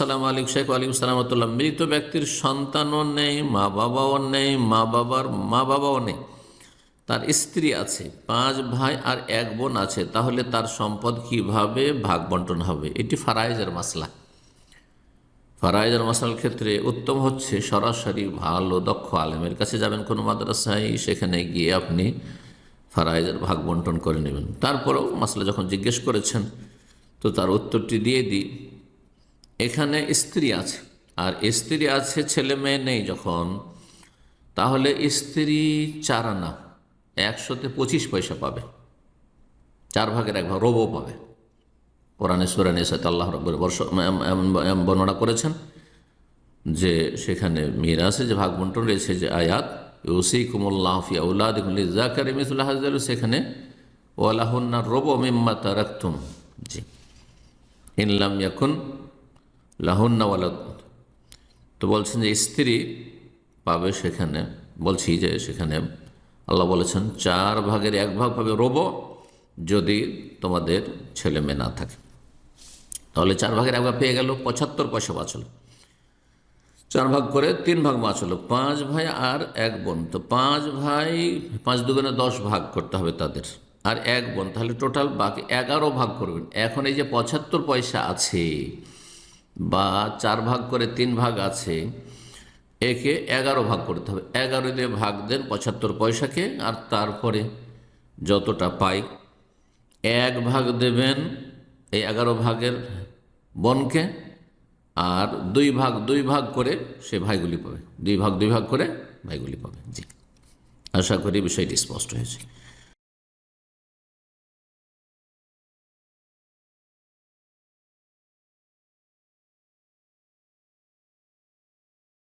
সালাম আলিক শেখ আলিম সালামতুল্লাহ মৃত ব্যক্তির সন্তানও নেই মা বাবাও নেই মা বাবার মা বাবাও নেই। তার স্ত্রী আছে, পাঁচ ভাই আর এক বোন আছে, তাহলে তার সম্পদ কীভাবে ভাগ বন্টন হবে? এটি ফারাইজের মাসলা। ফারাইজের মাসলার ক্ষেত্রে উত্তম হচ্ছে সরাসরি ভালো, দক্ষ আলেমের কাছে যাবেন কোনো মাদ্রাসায়, সেখানে গিয়ে আপনি ফারাইজের ভাগ বন্টন করে নেবেন। তারপরেও মাসলা যখন জিজ্ঞেস করেছেন, তো তার উত্তরটি দিয়ে দিই। এখানে স্ত্রী আছে। আর স্ত্রী আছে, ছেলে মেয়ে নেই যখন, তাহলে স্ত্রী চার আনা একশোতে পঁচিশ পয়সা পাবে। চার ভাগের এক ভাগ, রবও পাবে। কোরআনে সুরানে সাথে আল্লাহ রব্বর বর্ষ বর্ণনা করেছেন যে সেখানে মিরাসে যে ভাগ বন্টন রয়েছে, যে আয়াত ইউসি কুমুল্লাহ ফি আউলাদ জাকার মিসুল্লাহ সেখানে ওয়ালাহুন্না রব মিম্মা তারাক্তুম। জি। ইনলাম ইয়াকুন লাহুন্না ওয়ালাদ। তো বলছেন যে, স্ত্রী পাবে সেখানে, বলছি যে সেখানে আল্লাহ বলেছেন, চার ভাগের এক ভাগ পাবে রব যদি তোমাদের ছেলে মেয়ে না থাকে। তাহলে চার ভাগের এক ভাগ পেয়ে গেল, পঁচাত্তর পয়সা বাঁচল। চার ভাগ করে তিন ভাগ বাঁচলো, পাঁচ ভাই আর এক বোন। তো পাঁচ ভাই, পাঁচ দুগুণে দশ ভাগ করতে হবে তাদের। আর এক বোন, তাহলে টোটাল বাকি এগারো ভাগ করবেন। এখন এই যে পঁচাত্তর পয়সা আছে বা চার ভাগ করে তিন ভাগ আছে, একে এগারো ভাগ করতে হবে। এগারো দিয়ে ভাগ দেন পঁচাত্তর পয়সাকে, আর তারপরে যতটা পাই এক ভাগ দেবেন এই এগারো ভাগের বনকে, আর দুই ভাগ দুই ভাগ করে সে ভাইগুলি পাবে। দুই ভাগ দুই ভাগ করে ভাইগুলি পাবে। জি। আশা করি বিষয়টি স্পষ্ট হয়েছে।